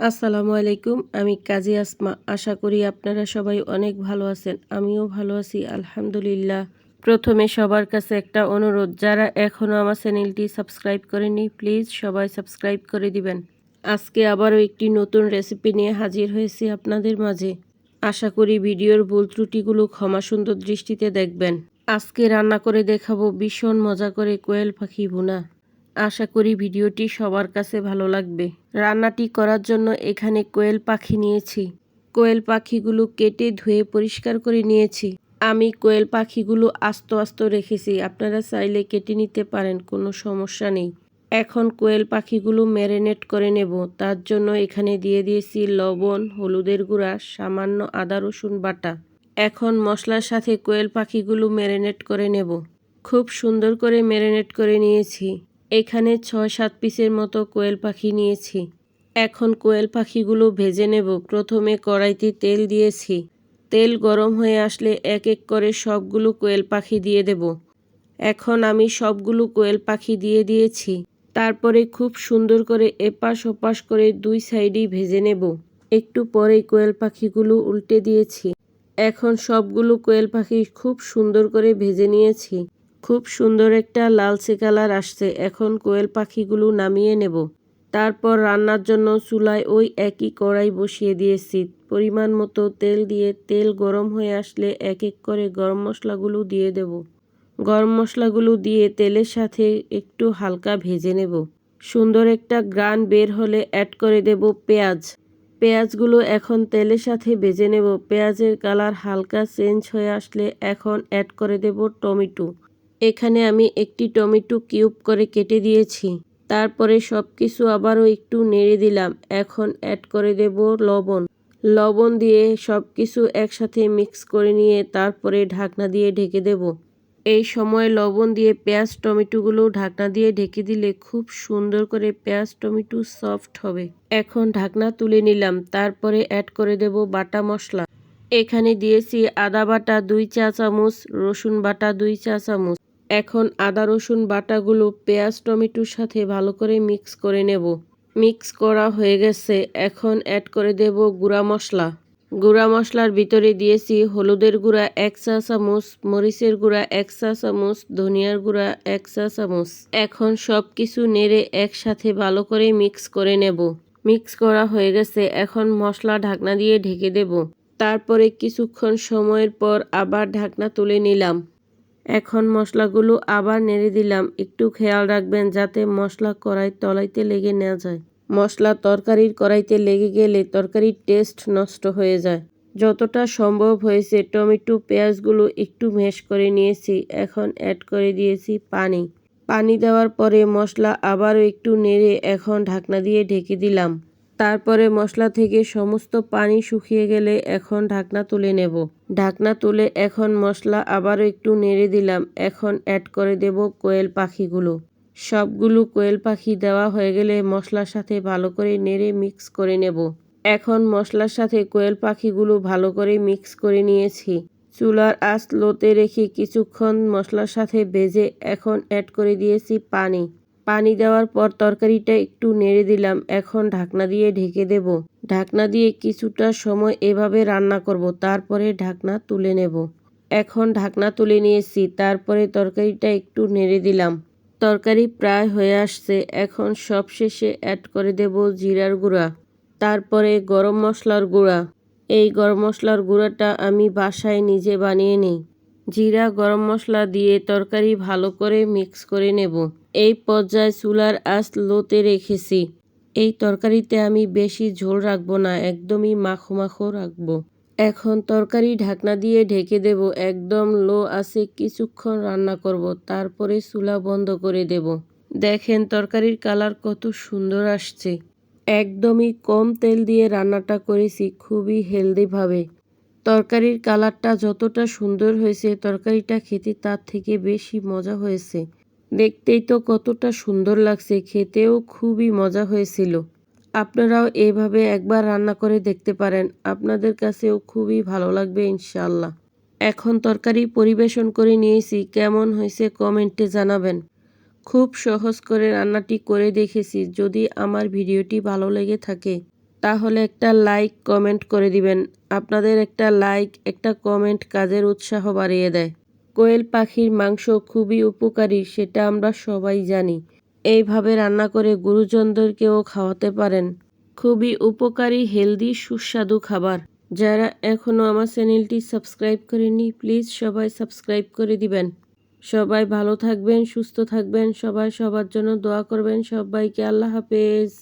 আসসালামু আলাইকুম, আমি কাজী আসমা। আশা করি আপনারা সবাই অনেক ভালো আছেন, আমিও ভালো আছি, আলহামদুলিল্লাহ। প্রথমে সবার কাছে একটা অনুরোধ, যারা এখনও আমার চ্যানেলটি সাবস্ক্রাইব করেনি প্লিজ সবাই সাবস্ক্রাইব করে দিবেন। আজকে আবারও একটি নতুন রেসিপি নিয়ে হাজির হয়েছি আপনাদের মাঝে। আশা করি ভিডিওর ভুল ত্রুটিগুলো ক্ষমা সুন্দর দৃষ্টিতে দেখবেন। আজকে রান্না করে দেখাবো ভীষণ মজা করে কোয়েল পাখি ভুনা। আশা করি ভিডিওটি সবার কাছে ভালো লাগবে। রান্নাটি করার জন্য এখানে কোয়েল পাখি নিয়েছি। কোয়েল পাখিগুলো কেটে ধুয়ে পরিষ্কার করে নিয়েছি। আমি কোয়েল পাখিগুলো আস্ত আস্ত রেখেছি, আপনারা চাইলে কেটে নিতে পারেন, কোনো সমস্যা নেই। এখন কোয়েল পাখিগুলো ম্যারিনেট করে নেব, তার জন্য এখানে দিয়ে দিয়েছি লবণ, হলুদের গুঁড়া, সামান্য আদা রসুন বাটা। এখন মশলার সাথে কোয়েল পাখিগুলো ম্যারিনেট করে নেব। খুব সুন্দর করে ম্যারিনেট করে নিয়েছি। এখানে ছয়, সাত পিসের মতো কোয়েল পাখি নিয়েছি। এখন কোয়েল পাখিগুলো ভেজে নেব। প্রথমে কড়াইতে তেল দিয়েছি। তেল গরম হয়ে আসলে এক এক করে সবগুলো কোয়েল পাখি দিয়ে দেব। এখন আমি সবগুলো কোয়েল পাখি দিয়ে দিয়েছি। তারপরে খুব সুন্দর করে এপাশ ওপাশ করে দুই সাইডেই ভেজে নেব। একটু পরেই কোয়েল পাখিগুলো উল্টে দিয়েছি। এখন সবগুলো কোয়েল পাখি খুব সুন্দর করে ভেজে নিয়েছি। খুব সুন্দর একটা লালচে কালার আসছে। এখন কোয়েল পাখিগুলো নামিয়ে নেব। তারপর রান্নার জন্য চুলায় ওই একই কড়াই বসিয়ে দিয়েছি। পরিমাণ মতো তেল দিয়ে তেল গরম হয়ে আসলে এক এক করে গরম মশলাগুলো দিয়ে দেব। গরম মশলাগুলো দিয়ে তেলের সাথে একটু হালকা ভেজে নেব। সুন্দর একটা গ্রান বের হলে অ্যাড করে দেব পেঁয়াজ। পেঁয়াজগুলো এখন তেলের সাথে ভেজে নেব। পেঁয়াজের কালার হালকা চেঞ্জ হয়ে আসলে এখন অ্যাড করে দেব টমেটো। এখানে আমি একটি টমেটো কিউব করে কেটে দিয়েছি। তারপরে সব কিছু আবারও একটু নেড়ে দিলাম। এখন অ্যাড করে দেব লবণ। লবণ দিয়ে সব কিছু একসাথে মিক্স করে নিয়ে তারপরে ঢাকনা দিয়ে ঢেকে দেব। এই সময় লবণ দিয়ে পেঁয়াজ টমেটোগুলো ঢাকনা দিয়ে ঢেকে দিলে খুব সুন্দর করে পেঁয়াজ টমেটো সফট হবে। এখন ঢাকনা তুলে নিলাম। তারপরে অ্যাড করে দেব বাটা মশলা। এখানে দিয়েছি আদা বাটা দুই চা চামচ, রসুন বাটা দুই চা চামচ। এখন আদা, রসুন, বাটাগুলো, পেঁয়াজ, টমেটোর সাথে ভালো করে মিক্স করে নেব। মিক্স করা হয়ে গেছে। এখন অ্যাড করে দেব গুঁড়া মশলা। গুঁড়া মশলার ভিতরে দিয়েছি হলুদের গুঁড়া এক চা চামচ, মরিচের গুঁড়া এক চা চামচ, ধনিয়ার গুঁড়া এক চা চামচ। এখন সব কিছু নেড়ে একসাথে ভালো করে মিক্স করে নেব। মিক্স করা হয়ে গেছে। এখন মশলা ঢাকনা দিয়ে ঢেকে দেব। তারপরে কিছুক্ষণ সময়ের পর আবার ঢাকনা তুলে নিলাম। এখন মশলাগুলো আবার নেড়ে দিলাম। একটু খেয়াল রাখবেন যাতে মশলা কড়াই তলাইতে লেগে না যায়। মশলা তরকারির কড়াইতে লেগে গেলে তরকারির টেস্ট নষ্ট হয়ে যায়। যতটা সম্ভব হয়েছে টমেটো, পেঁয়াজগুলো একটু মেশ করে নিয়েছি। এখন অ্যাড করে দিয়েছি পানি। পানি দেওয়ার পরে মশলা আবারও একটু নেড়ে এখন ঢাকনা দিয়ে ঢেকে দিলাম। তারপরে মশলা থেকে সমস্ত পানি শুকিয়ে গেলে এখন ঢাকনা তুলে নেব। ঢাকনা তুলে এখন মশলা আবারও একটু নেড়ে দিলাম। এখন অ্যাড করে দেব কোয়েল পাখিগুলো। সবগুলো কোয়েল পাখি দেওয়া হয়ে গেলে মশলার সাথে ভালো করে নেড়ে মিক্স করে নেব। এখন মশলার সাথে কোয়েল পাখিগুলো ভালো করে মিক্স করে নিয়েছি। চুলার আঁচ লোতে রেখে কিছুক্ষণ মশলার সাথে ভেজে এখন অ্যাড করে দিয়েছি পানি। পানি দেওয়ার পর তরকারিটা একটু নেড়ে দিলাম। এখন ঢাকনা দিয়ে ঢেকে দেব। ঢাকনা দিয়ে কিছুটা সময় এভাবে রান্না করব, তারপরে ঢাকনা তুলে নেব। এখন ঢাকনা তুলে নিয়েছি, তারপরে তরকারিটা একটু নেড়ে দিলাম। তরকারি প্রায় হয়ে আসছে, এখন সব শেষে অ্যাড করে দেব জিরার গুঁড়া, তারপরে গরম মশলার গুঁড়া। এই গরম মশলার গুঁড়াটা আমি বাসায় নিজে বানিয়ে নিই। জিরা, গরম মশলা দিয়ে তরকারি ভালো করে মিক্স করে নেব। এই পর্যায়ে চুলার আঁচ লোতে রেখেছি। এই তরকারিতে আমি বেশি ঝোল রাখব না, একদমই মাখো মাখো রাখব। এখন তরকারি ঢাকনা দিয়ে ঢেকে দেব, একদম লো আছে কিছুক্ষণ রান্না করব, তারপরে চুলা বন্ধ করে দেব। দেখেন তরকারির কালার কত সুন্দর আসছে। একদমই কম তেল দিয়ে রান্নাটা করেছি, খুবই হেলদিভাবে তরকারির কালারটা যতটা সুন্দর হয়েছে, তরকারিটা খেতে তার থেকে বেশি মজা হয়েছে। দেখতেই তো কতটা সুন্দর লাগছে, খেতেও খুবই মজা হয়েছিল। আপনারাও এভাবে একবার রান্না করে দেখতে পারেন, আপনাদের কাছেও খুবই ভালো লাগবে ইনশাল্লাহ এখন তরকারি পরিবেশন করে নিয়েছি, কেমন হয়েছে কমেন্টে জানাবেন। খুব সহজ করে রান্নাটি করে দেখেছি, যদি আমার ভিডিওটি ভালো লেগে থাকে তাহলে একটা লাইক কমেন্ট করে দিবেন। আপনাদের একটা লাইক, একটা কমেন্ট কাজের উৎসাহ বাড়িয়ে দেয়। কোয়েল পাখির মাংস খুবই উপকারী, সেটা আমরা সবাই জানি। এইভাবে রান্না করে গুরুজনদেরকেও খাওয়াতে পারেন। খুবই উপকারী, হেলদি, সুস্বাদু খাবার। যারা এখনও আমার চ্যানেলটি সাবস্ক্রাইব করেনি প্লিজ সবাই সাবস্ক্রাইব করে দিবেন। সবাই ভালো থাকবেন, সুস্থ থাকবেন, সবাই সবার জন্য দোয়া করবেন। সবাইকে আল্লাহ হাফেজ।